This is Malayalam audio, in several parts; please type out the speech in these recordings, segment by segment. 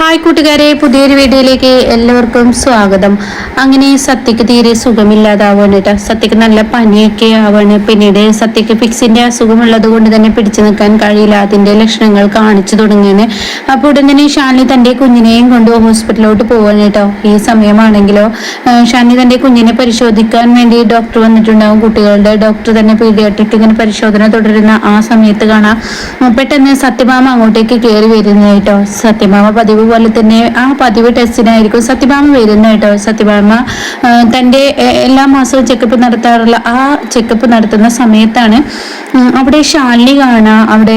ഹായ് കൂട്ടുകാരെ പുതിയൊരു വീഡിയോയിലേക്ക് എല്ലാവർക്കും സ്വാഗതം. അങ്ങനെ സത്യക്ക് തീരെ സുഖമില്ലാതാവാണ് കേട്ടോ സത്യക്ക് നല്ല പനിയൊക്കെ ആവാണ്. പിന്നീട് സത്യക്ക് ഫിക്സിന്റെ അസുഖമുള്ളത് കൊണ്ട് തന്നെ പിടിച്ചു നിൽക്കാൻ കഴിയില്ല. അതിന്റെ ലക്ഷണങ്ങൾ കാണിച്ചു തുടങ്ങിയാണ്. അപ്പോൾ ഉടൻ തന്നെ ഷാനി തന്റെ കുഞ്ഞിനെയും കൊണ്ട് ഹോസ്പിറ്റലിലോട്ട് പോവാണ് കേട്ടോ ഈ സമയമാണെങ്കിലോ? ഷാനി തന്റെ കുഞ്ഞിനെ പരിശോധിക്കാൻ വേണ്ടി ഡോക്ടർ വന്നിട്ടുണ്ടാവും. കുട്ടികളുടെ ഡോക്ടർ തന്നെ പീഡിയാട്രിക് ഇങ്ങനെ പരിശോധന തുടരുന്ന ആ സമയത്ത് കാണാം. പെട്ടെന്ന് സത്യഭാമ അങ്ങോട്ടേക്ക് കയറി വരുന്നേട്ടോ കേട്ടോ സത്യഭാമ പതിവ് പോലെ തന്നെ ആ പതിവ് ടെസ്റ്റിനായിരിക്കും സത്യഭാമ വരുന്ന കേട്ടോ. സത്യഭാമ തന്റെ എല്ലാ മാസവും ചെക്കപ്പ് നടത്താറുള്ള ആ ചെക്കപ്പ് നടത്തുന്ന സമയത്താണ് അവിടെ ഷാലിനി കാണാം അവിടെ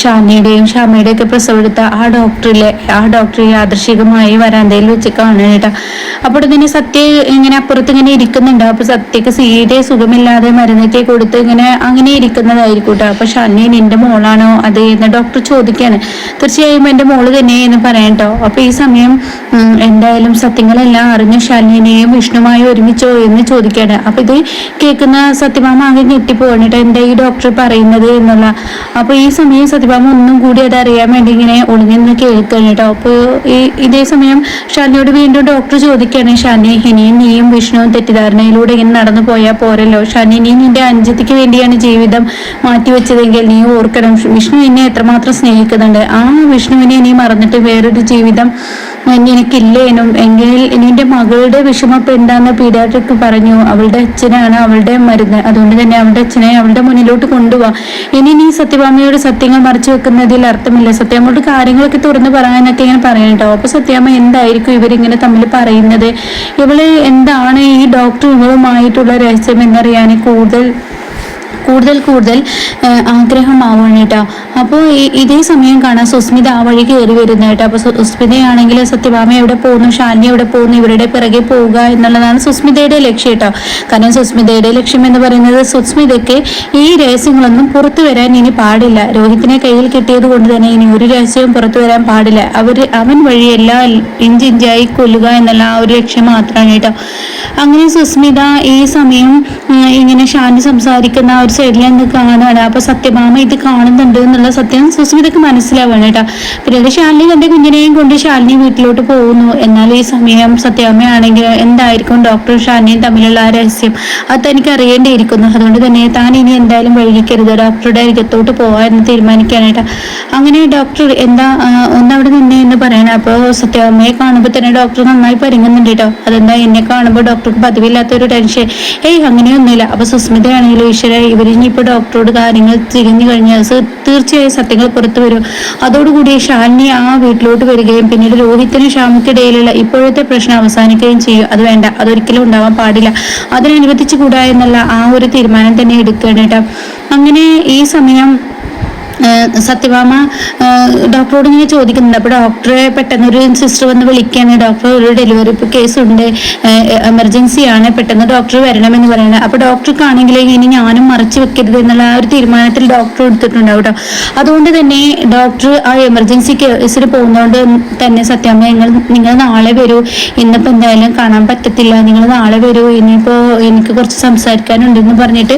ഷാനിയുടെയും ഷാമയുടെയും ഒക്കെ പ്രസവെടുത്ത ആ ഡോക്ടറിലെ ആ ഡോക്ടർ യാദൃശികമായി വരാന്തയിൽ വെച്ച് കാണുക കേട്ടോ. അപ്പോൾ തന്നെ സത്യ ഇങ്ങനെ അപ്പുറത്ത് ഇങ്ങനെ ഇരിക്കുന്നുണ്ട്. അപ്പൊ സത്യക്ക് സീരെ സുഖമില്ലാതെ മരുന്നൊക്കെ കൊടുത്ത് ഇങ്ങനെ അങ്ങനെ ഇരിക്കുന്നതായിരിക്കും കേട്ടോ. അപ്പൊ ഷാലിനി നിന്റെ മോളാണോ? അത് എന്ന് ഡോക്ടർ ചോദിക്കാണ് തീർച്ചയായും എന്റെ മോൾ തന്നെ എന്ന് പറയാം അപ്പൊ ഈ സമയം എന്തായാലും സത്യങ്ങളെല്ലാം അറിഞ്ഞ ശാലിനിയെയും വിഷ്ണുമായി ഒരുമിച്ചോ എന്ന് ചോദിക്കാണ്. അപ്പൊ ഇത് കേൾക്കുന്ന സത്യഭാമ ആകെ ഞെട്ടിപ്പോവാണ് കേട്ടോ. എന്താ ഈ ഡോക്ടർ പറയുന്നത് എന്നുള്ള. അപ്പൊ ഈ സമയം സത്യഭാമ ഒന്നും കൂടി അത് അറിയാൻ വേണ്ടി ഇങ്ങനെ ഒളിഞ്ഞു നിന്ന് കേൾക്കുകയാണ് കേട്ടോ. അപ്പൊ ഈ ഇതേ സമയം ഷാലിനിയോട് വീണ്ടും ഡോക്ടർ ചോദിക്കുകയാണ് ഷാനി ഇനിയും നീയും വിഷ്ണുവും തെറ്റിദ്ധാരണയിലൂടെ ഇങ്ങനെ നടന്നു പോയാൽ പോരല്ലോ. ഷാനി നീ നിന്റെ അഞ്ചത്തിക്ക് വേണ്ടിയാണ് ജീവിതം മാറ്റിവെച്ചതെങ്കിൽ നീ ഓർക്കണം. വിഷ്ണു എന്നെ എത്രമാത്രം സ്നേഹിക്കുന്നുണ്ട്. ആ വിഷ്ണുവിനെ നീ മറന്നിട്ട് വേറൊരു ജീവിതം എനിക്കില്ലേനും. എങ്കിൽ എന്റെ മകളുടെ വിഷമം ഇപ്പൊ എന്താന്ന് പീഡിയാട്രിക് പറഞ്ഞു. അവളുടെ അച്ഛനാണ് അവളുടെ മരുന്ന്. അതുകൊണ്ട് തന്നെ അവളുടെ അച്ഛനെ അവളുടെ മുന്നിലോട്ട് കൊണ്ടുപോവാ ഇനി നീ സത്യഭാമയോട് സത്യങ്ങൾ മറിച്ചു വെക്കുന്നതിൽ അർത്ഥമില്ല. സത്യാമ്മയോട് കാര്യങ്ങളൊക്കെ തുറന്ന് പറയാനൊക്കെ ഇങ്ങനെ പറയണ്ടോ അപ്പൊ സത്യാമ്മ എന്തായിരിക്കും ഇവരിങ്ങനെ തമ്മിൽ പറയുന്നത്? ഇവൾ എന്താണ് ഈ ഡോക്ടർ ഇവളുമായിട്ടുള്ള രഹസ്യം എന്നറിയാൻ കൂടുതൽ കൂടുതൽ കൂടുതൽ ആഗ്രഹമാവുകയാണ് കേട്ടോ. അപ്പോൾ ഇതേ സമയം കാണാം സുസ്മിത ആ വഴി കയറി വരുന്നത് കേട്ടോ. അപ്പോൾ സുസ്മിതയാണെങ്കിൽ സത്യഭാമ എവിടെ പോകുന്നു ഷാലിനി എവിടെ പോകുന്നു ഇവരുടെ പിറകെ പോവുക എന്നുള്ളതാണ് സുസ്മിതയുടെ ലക്ഷ്യം കേട്ടോ. കാരണം സുസ്മിതയുടെ ലക്ഷ്യം എന്ന് പറയുന്നത് സുസ്മിതയ്ക്ക് ഈ രഹസ്യങ്ങളൊന്നും പുറത്തു വരാൻ ഇനി പാടില്ല. രോഹിത്തിനെ കയ്യിൽ കിട്ടിയത് കൊണ്ട് തന്നെ ഇനി ഒരു രഹസ്യവും പുറത്തു വരാൻ പാടില്ല. അവർ അവൻ വഴി എല്ലാം ഇഞ്ചിഞ്ചായി കൊല്ലുക എന്നുള്ള ആ ഒരു ലക്ഷ്യം മാത്രമാണ് കേട്ടോ. അങ്ങനെ സുസ്മിത ഈ സമയം ഇങ്ങനെ ഷാനി സംസാരിക്കുന്ന ഒരു സൈഡിൽ നിന്ന് കാണുകയാണ് അപ്പൊ സത്യഭാമ ഇത് കാണുന്നുണ്ട് എന്നുള്ള സത്യം സുസ്മിതക്ക് മനസ്സിലാവുകയാണ് കേട്ടോ. പിന്നീട് ശാലിനി തന്റെ കുഞ്ഞിനെയും കൊണ്ട് ശാലിനി വീട്ടിലോട്ട് പോകുന്നു. എന്നാൽ ഈ സമയം സത്യാമ്മയാണെങ്കിൽ എന്തായിരിക്കും ഡോക്ടർ ഷാലിനിയും തമ്മിലുള്ള ആ രഹസ്യം? അത് തനിക്ക് അറിയേണ്ടിയിരിക്കുന്നു അതുകൊണ്ട് തന്നെ താൻ ഇനി എന്തായാലും വൈകിക്കരുത് ഡോക്ടറുടെ അരികത്തോട്ട് പോവാ എന്ന് തീരുമാനിക്കാനായിട്ട് അങ്ങനെ ഡോക്ടർ എന്താ ഒന്ന് അവിടെ നിന്നെ എന്ന് പറയണം. അപ്പോൾ സത്യാമ്മയെ കാണുമ്പോൾ തന്നെ ഡോക്ടർ നന്നായി പരിങ്ങുന്നുണ്ട് കേട്ടോ. അതെന്താ? എന്നെ കാണുമ്പോൾ ഡോക്ടർക്ക് പതിവില്ലാത്ത ഒരു ടെൻഷൻ ഏയ് അങ്ങനെയൊന്നുമില്ല. അപ്പൊ സുസ്മിതയാണെങ്കിലും ഈശ്വര ഇവരിനിപ്പോൾ ഡോക്ടറോട് കാര്യങ്ങൾ തിരിഞ്ഞു കഴിഞ്ഞാൽ തീർച്ചയായും സത്യങ്ങൾ പുറത്തു വരും. അതോടുകൂടി ഷാലിനി ആ വീട്ടിലോട്ട് വരികയും പിന്നീട് രോഹിത്തിനും ഷാമിക്കിടയിലുള്ള ഇപ്പോഴത്തെ പ്രശ്നം അവസാനിക്കുകയും ചെയ്യും. അത് വേണ്ട അതൊരിക്കലും ഉണ്ടാവാൻ പാടില്ല. അതിനനുവദിച്ചു കൂടാ എന്നുള്ള ആ ഒരു തീരുമാനം തന്നെ എടുക്കുകയാണ് കേട്ടോ അങ്ങനെ ഈ സമയം സത്യഭാമ ഡോക്ടറോട് ഇങ്ങനെ ചോദിക്കുന്നുണ്ട്. അപ്പോൾ ഡോക്ടറെ പെട്ടെന്ന് ഒരു സിസ്റ്റർ വന്ന് വിളിക്കുകയാണ്. ഡോക്ടർ ഒരു ഡെലിവറി കേസ് ഉണ്ട് എമർജൻസി ആണ്. പെട്ടെന്ന് ഡോക്ടർ വരണമെന്ന് പറയുന്നത്. അപ്പോൾ ഡോക്ടർക്കാണെങ്കിൽ ഇനി ഞാനും മറച്ചു വെക്കരുത് എന്നുള്ള ആ ഒരു തീരുമാനത്തിൽ ഡോക്ടർ എടുത്തിട്ടുണ്ടാവും കേട്ടോ അതുകൊണ്ട് തന്നെ ഡോക്ടർ ആ എമർജൻസി കേസിൽ പോകുന്നതുകൊണ്ട് തന്നെ സത്യാമ്മ നിങ്ങൾ നിങ്ങൾ നാളെ വരൂ. ഇന്നിപ്പോൾ എന്തായാലും കാണാൻ പറ്റത്തില്ല. നിങ്ങൾ നാളെ വരൂ. ഇനിയിപ്പോൾ എനിക്ക് കുറച്ച് സംസാരിക്കാനുണ്ടെന്ന് പറഞ്ഞിട്ട്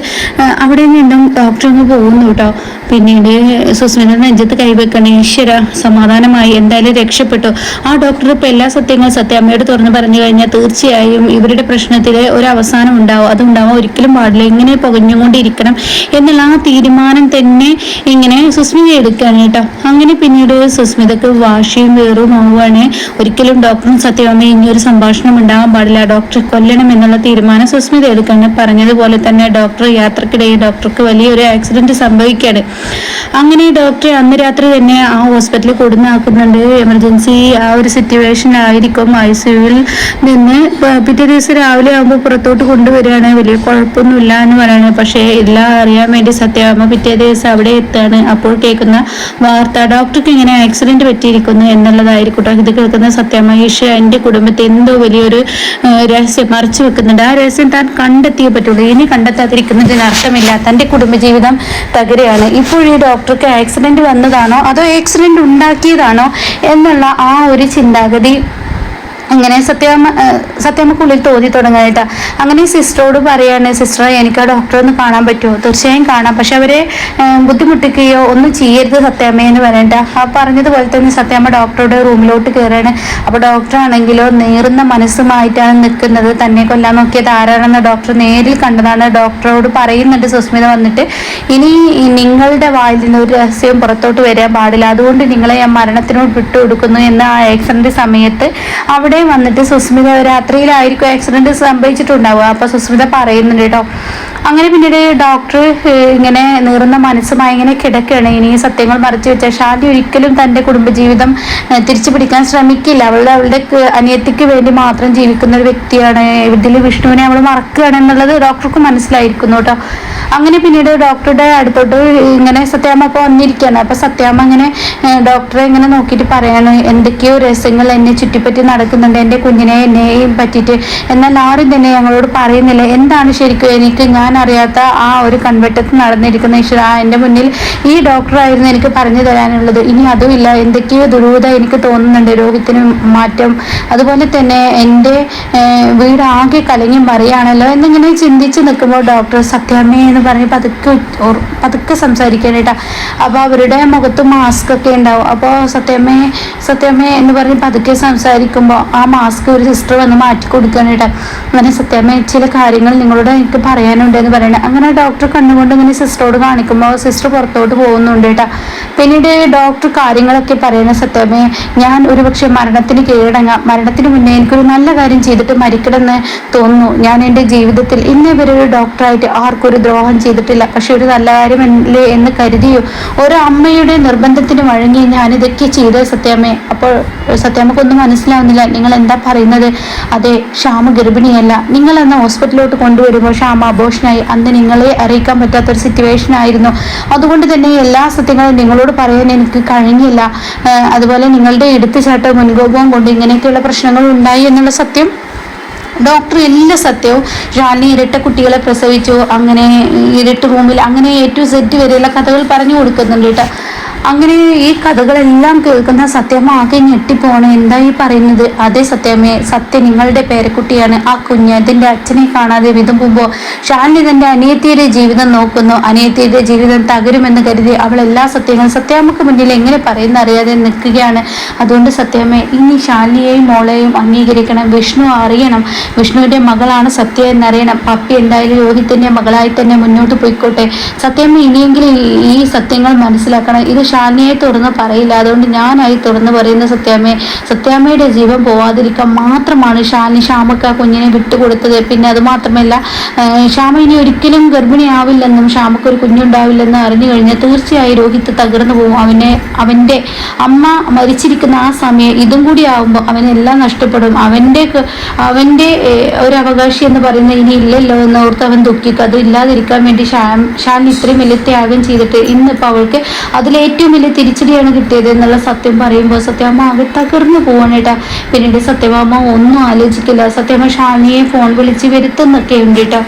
അവിടെ നിന്നും ഡോക്ടർ ഒന്ന് പോകുന്നു കേട്ടോ പിന്നീട് സുസ്മിത നെഞ്ചത്ത് കൈവെക്കണം. ഈശ്വര സമാധാനമായി. എന്തായാലും രക്ഷപ്പെട്ടു. ആ ഡോക്ടർ ഇപ്പൊ എല്ലാ സത്യങ്ങളും സത്യാമ്മയോട് തുറന്നു പറഞ്ഞു കഴിഞ്ഞാൽ തീർച്ചയായും ഇവരുടെ പ്രശ്നത്തിൽ ഒരു അവസാനം ഉണ്ടാവും. അതുണ്ടാവും ഒരിക്കലും പാടില്ല. ഇങ്ങനെ പുകഞ്ഞുകൊണ്ടിരിക്കണം എന്നുള്ള ആ തീരുമാനം തന്നെ ഇങ്ങനെ സുസ്മിത എടുക്കുകയാണ് കേട്ടോ. അങ്ങനെ പിന്നീട് സുസ്മിതക്ക് വാശിയും വേറും ആവുകയാണ്. ഒരിക്കലും ഡോക്ടറും സത്യഭാമയും ഇനി ഒരു സംഭാഷണം ഉണ്ടാവാൻ പാടില്ല. ഡോക്ടറെ കൊല്ലണം എന്നുള്ള തീരുമാനം സുസ്മിത എടുക്കുകയാണ്. പറഞ്ഞതുപോലെ തന്നെ ഡോക്ടർ യാത്രക്കിടയിൽ ഡോക്ടർക്ക് വലിയൊരു ആക്സിഡന്റ് സംഭവിക്കുകയാണ്. അങ്ങനെ ഡോക്ടർ അന്ന് രാത്രി തന്നെ ആ ഹോസ്പിറ്റലിൽ കൊടുന്നാക്കുന്നുണ്ട്. എമർജൻസി ആ ഒരു സിറ്റുവേഷൻ ആയിരിക്കും ഐ സിയുവിൽ നിന്ന് പിറ്റേ ദിവസം രാവിലെ ആകുമ്പോൾ പുറത്തോട്ട് കൊണ്ടുവരികയാണ്. വലിയ കുഴപ്പമൊന്നുമില്ല എന്ന് പറയുന്നത് പക്ഷേ എല്ലാം അറിയാൻ വേണ്ടി സത്യഭാമ പിറ്റേ ദിവസം അവിടെ എത്താണ് അപ്പോൾ കേൾക്കുന്ന വാർത്ത ഡോക്ടർക്ക് ഇങ്ങനെ ആക്സിഡന്റ് പറ്റിയിരിക്കുന്നു എന്നുള്ളതായിരിക്കും കേട്ടോ. ഇത് കേൾക്കുന്ന ഈശ്വര എന്റെ കുടുംബത്തെ എന്തോ വലിയൊരു രഹസ്യം മറച്ചു വെക്കുന്നുണ്ട്. ആ രഹസ്യം താൻ കണ്ടെത്തിയേ പറ്റുള്ളൂ. ഇനി കണ്ടെത്താതിരിക്കുന്നതിന് അർത്ഥമില്ല. തന്റെ കുടുംബജീവിതം തകരെയാണ് ഇപ്പോഴീ ഈ ഡോക്ടർക്ക് ആക്സിഡന്റ് വന്നതാണോ? അതോ ആക്സിഡന്റ് ഉണ്ടാക്കിയതാണോ? എന്നുള്ള ആ ഒരു ചിന്താഗതി അങ്ങനെ സത്യമ്മ സത്യമ്മക്കുള്ളിൽ തോന്നി തുടങ്ങാനായിട്ട്. അങ്ങനെ സിസ്റ്ററോട് പറയാണ് സിസ്റ്റർ എനിക്ക് ആ ഡോക്ടറെ ഒന്ന് കാണാൻ പറ്റുമോ? തീർച്ചയായും കാണാം. പക്ഷെ അവരെ ബുദ്ധിമുട്ടിക്കുകയോ ഒന്നും ചെയ്യരുത് സത്യാമ്മ എന്ന് പറയണ്ട. ആ പറഞ്ഞതുപോലെ തന്നെ സത്യാമ്മ ഡോക്ടറുടെ റൂമിലോട്ട് കയറുകയാണ് അപ്പോൾ ഡോക്ടർ ആണെങ്കിലോ മനസ്സുമായിട്ടാണ് നിൽക്കുന്നത്. തന്നെ കൊല്ലാൻ നോക്കിയത് ആരാണെന്ന് ഡോക്ടർ നേരിൽ കണ്ടതാണ്. ഡോക്ടറോട് പറയുന്നുണ്ട് സുസ്മിത വന്നിട്ട് ഇനി നിങ്ങളുടെ വായിൽ നിന്ന് ഒരു രഹസ്യം പുറത്തോട്ട് വരാൻ പാടില്ല. അതുകൊണ്ട് നിങ്ങളെ ഞാൻ മരണത്തിനോട് വിട്ടുകൊടുക്കുന്നു എന്ന ആ ആക്സിഡന്റ് സമയത്ത് അവിടെ വന്നിട്ട് സുസ്മിത രാത്രിയിലായിരിക്കും ആക്സിഡന്റ് സംഭവിച്ചിട്ടുണ്ടാവുക. അപ്പൊ സുസ്മിത പറയുന്നുണ്ട് കേട്ടോ അങ്ങനെ പിന്നീട് ഡോക്ടർ ഇങ്ങനെ നീറുന്ന മനസ്സുമായി ഇങ്ങനെ കിടക്കുകയാണ്. ഇനി സത്യങ്ങൾ മറച്ചു വെച്ച ഷാദി ഒരിക്കലും തന്റെ കുടുംബജീവിതം തിരിച്ചു പിടിക്കാൻ ശ്രമിക്കില്ല. അവളുടെ അവളുടെ അനിയത്തിക്ക് വേണ്ടി മാത്രം ജീവിക്കുന്ന ഒരു വ്യക്തിയാണ് ഇതിൽ വിഷ്ണുവിനെ അവൾ മറക്കുകയാണ് എന്നുള്ളത് ഡോക്ടർക്ക് മനസ്സിലായിരിക്കുന്നു കേട്ടോ അങ്ങനെ പിന്നീട് ഡോക്ടറുടെ അടുത്തോട്ട് ഇങ്ങനെ സത്യാമ്മ അപ്പോൾ വന്നിരിക്കുകയാണ്. അപ്പൊ സത്യാമ്മ ഇങ്ങനെ ഡോക്ടറെ ഇങ്ങനെ നോക്കിയിട്ട് പറയാണ് എന്തൊക്കെയോ രഹസ്യങ്ങൾ എന്നെ ചുറ്റിപ്പറ്റി നടക്കുന്നുണ്ട്. എന്റെ കുഞ്ഞിനെ എന്നെയും പറ്റിയിട്ട്. എന്നാൽ ആരും തന്നെ ഞങ്ങളോട് പറയുന്നില്ല. എന്താണ് ശരിക്കും എനിക്ക് ഞാൻ അറിയാത്ത ആ ഒരു കൺവെട്ടത്ത് നടന്നിരിക്കുന്ന ഈശ്വര എന്റെ മുന്നിൽ ഈ ഡോക്ടറായിരുന്നു എനിക്ക് പറഞ്ഞു തരാനുള്ളത്. ഇനി അതുമില്ല. എന്തൊക്കെയോ ദുരൂഹത എനിക്ക് തോന്നുന്നുണ്ട്. രോഗത്തിന് മാറ്റം. അതുപോലെ തന്നെ എന്റെ വീട് ആകെ കലങ്ങി മറിയാണല്ലോ എന്നിങ്ങനെ ചിന്തിച്ച് നിൽക്കുമ്പോൾ ഡോക്ടർ സത്യാമ്മ എന്ന് പറഞ്ഞ് പതുക്കെ പതുക്കെ സംസാരിക്കാനായിട്ടാ അപ്പോൾ അവരുടെ മുഖത്ത് മാസ്ക് ഒക്കെ ഉണ്ടാവും. അപ്പോൾ സത്യാമ്മേ സത്യാമ്മേ എന്ന് പറഞ്ഞ് പതുക്കെ സംസാരിക്കുമ്പോൾ ആ മാസ്ക് ഒരു സിസ്റ്റർ വന്ന് മാറ്റി കൊടുക്കാനായിട്ട് അങ്ങനെ സത്യാമ്മ ചില കാര്യങ്ങൾ നിങ്ങളോട് എനിക്ക് പറയാനുണ്ട് എന്ന് അങ്ങനെ ഡോക്ടർ കണ്ണുകൊണ്ട് ഇങ്ങനെ സിസ്റ്ററോട് കാണിക്കുമ്പോൾ സിസ്റ്റർ പുറത്തോട്ട് പോകുന്നുണ്ട് കേട്ടോ. പിന്നീട് ഡോക്ടർ കാര്യങ്ങളൊക്കെ പറയുന്ന സത്യമേ ഞാൻ ഒരു പക്ഷേ മരണത്തിന് കീഴടങ്ങാം. മരണത്തിന് മുന്നേ എനിക്കൊരു നല്ല കാര്യം ചെയ്തിട്ട് മരിക്കണമെന്ന് തോന്നുന്നു. ഞാൻ എന്റെ ജീവിതത്തിൽ ഇന്നേ വരെ ഒരു ഡോക്ടറായിട്ട് ആർക്കും ഒരു ദ്രോഹം ചെയ്തിട്ടില്ല. പക്ഷെ ഒരു നല്ല കാര്യമല്ലേ എന്ന് കരുതിയോ. ഒരു അമ്മയുടെ നിർബന്ധത്തിന് വഴങ്ങി ഞാനിതൊക്കെ ചെയ്ത സത്യാമ്മേ അപ്പോൾ സത്യാമ്മക്കൊന്നും മനസ്സിലാവുന്നില്ല. നിങ്ങൾ എന്താ പറയുന്നത്? അതെ ക്ഷാമ ഗർഭിണിയല്ല. നിങ്ങൾ അന്ന് ഹോസ്പിറ്റലിലോട്ട് കൊണ്ടുവരുമ്പോൾ ക്ഷാമ അബോഷനായി. അന്ന് നിങ്ങളെ അറിയിക്കാൻ പറ്റാത്തൊരു സിറ്റുവേഷൻ ആയിരുന്നു. അതുകൊണ്ട് തന്നെ എല്ലാ സത്യങ്ങളും നിങ്ങളോട് പറയാൻ എനിക്ക് കഴിഞ്ഞില്ല. അതുപോലെ നിങ്ങളുടെ എടുത്തുചാട്ട മുൻകോപവും കൊണ്ട് ഇങ്ങനെയൊക്കെയുള്ള പ്രശ്നങ്ങൾ ഉണ്ടായി എന്നുള്ള സത്യം? ഡോക്ടർ എല്ലാ സത്യവും. ഷാലിനി ഇരട്ട കുട്ടികളെ പ്രസവിച്ചു. അങ്ങനെ ഇരട്ട റൂമിൽ അങ്ങനെ ടു സെറ്റ് വരെയുള്ള കഥകൾ പറഞ്ഞു കൊടുക്കുന്നുണ്ട് കേട്ടോ. അങ്ങനെ ഈ കഥകളെല്ലാം കേൾക്കുന്ന സത്യമ്മ ആകെ ഞെട്ടിപ്പോണ്. എന്താ ഈ പറയുന്നത്? അതെ സത്യമേ സത്യം നിങ്ങളുടെ പേരക്കുട്ടിയാണ്. ആ കുഞ്ഞ് അതിന്റെ അച്ഛനെ കാണാതെ വിതുമ്പുമ്പോൾ ഷാലിനി തന്റെ അനിയത്തിയുടെ ജീവിതം നോക്കുന്നു. അനിയത്തിയുടെ ജീവിതം തകരുമെന്ന് കരുതി അവൾ എല്ലാ സത്യങ്ങളും സത്യാമ്മക്ക് മുന്നിൽ എങ്ങനെ പറയുന്ന അറിയാതെ നിൽക്കുകയാണ്. അതുകൊണ്ട് സത്യമേ ഇനി ഷാലിനിയെയും മോളെയും അംഗീകരിക്കണം. വിഷ്ണു അറിയണം. വിഷ്ണുവിന്റെ മകളാണ് സത്യ എന്നറിയണം. പപ്പി എന്തായാലും രോഹിത്തിന്റെ മകളായി തന്നെ മുന്നോട്ട് പോയിക്കോട്ടെ. സത്യമ്മ ഇനിയെങ്കിലും ഈ സത്യങ്ങൾ മനസ്സിലാക്കണം. ഇത് ഷാനിയെ തുറന്ന് പറയില്ല. അതുകൊണ്ട് ഞാനായി തുറന്ന് പറയുന്ന സത്യാമ്മയെ സത്യാമ്മയുടെ ജീവൻ പോവാതിരിക്കാൻ മാത്രമാണ് ഷാനി ഷാമക്ക് ആ കുഞ്ഞിനെ വിട്ടുകൊടുത്തത്. പിന്നെ അത് മാത്രമല്ല ഷാമ ഇനി ഒരിക്കലും ഗർഭിണിയാവില്ലെന്നും ഷാമക്ക് ഒരു കുഞ്ഞുണ്ടാവില്ലെന്നും അറിഞ്ഞു കഴിഞ്ഞാൽ തീർച്ചയായും രോഹിത് തകർന്നു പോകും. അവനെ അവന്റെ അമ്മ മരിച്ചിരിക്കുന്ന ആ സമയം ഇതും കൂടി ആവുമ്പോൾ അവനെല്ലാം നഷ്ടപ്പെടും. അവന്റെ അവന്റെ ഒരു അവകാശി എന്ന് പറയുന്നത് ഇനി ഇല്ലല്ലോ എന്ന് ഓർത്ത് അവൻ ദുഃഖിക്കും. അത് ഇല്ലാതിരിക്കാൻ വേണ്ടി ഷാൻ ഷാൻ ഇത്രയും വലിയ ത്യാഗം ചെയ്തിട്ട് ഇന്നിപ്പോൾ അവൾക്ക് അതിലേറ്റവും ഏറ്റവും വലിയ തിരിച്ചടിയാണ് കിട്ടിയത് എന്നുള്ള സത്യം പറയുമ്പോൾ സത്യമ്മ ആകെ തകർന്നു പോവാണ് പിന്നീട് സത്യഭാമ ഒന്നും ആലോചിക്കില്ല. സത്യമ്മ ഷാനിയെ ഫോൺ വിളിച്ച് വരുത്തുന്നൊക്കെ ഉണ്ട് കേട്ടോ